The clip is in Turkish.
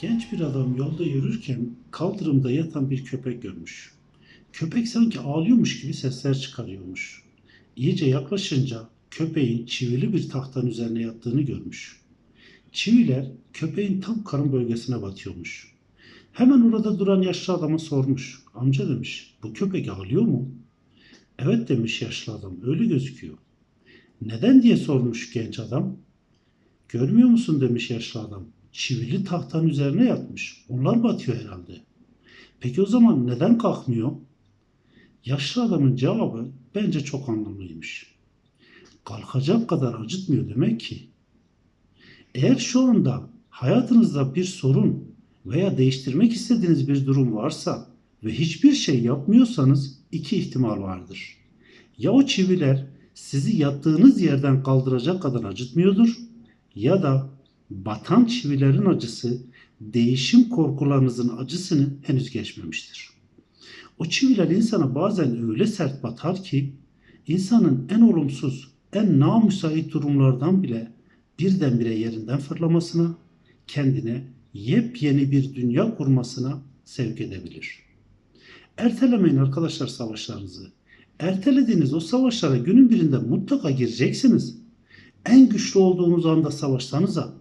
Genç bir adam yolda yürürken kaldırımda yatan bir köpek görmüş. Köpek sanki ağlıyormuş gibi sesler çıkarıyormuş. İyice yaklaşınca köpeğin çivili bir tahtanın üzerine yattığını görmüş. Çiviler köpeğin tam karın bölgesine batıyormuş. Hemen orada duran yaşlı adama sormuş. Amca demiş, bu köpek ağlıyor mu? Evet demiş yaşlı adam, öyle gözüküyor. Neden diye sormuş genç adam. Görmüyor musun demiş yaşlı adam. Çivili tahtanın üzerine yatmış. Onlar batıyor herhalde. Peki o zaman neden kalkmıyor? Yaşlı adamın cevabı bence çok anlamlıymış. Kalkacak kadar acıtmıyor demek ki. Eğer şu anda hayatınızda bir sorun veya değiştirmek istediğiniz bir durum varsa ve hiçbir şey yapmıyorsanız iki ihtimal vardır. Ya o çiviler sizi yattığınız yerden kaldıracak kadar acıtmıyordur ya da batan çivilerin acısı değişim korkularınızın acısını henüz geçmemiştir. O çiviler insana bazen öyle sert batar ki insanın en olumsuz, en namüsait durumlardan bile birdenbire yerinden fırlamasına, kendine yepyeni bir dünya kurmasına sevk edebilir. Ertelemeyin arkadaşlar savaşlarınızı. Ertelediğiniz o savaşlara günün birinde mutlaka gireceksiniz. En güçlü olduğunuz anda savaşsanıza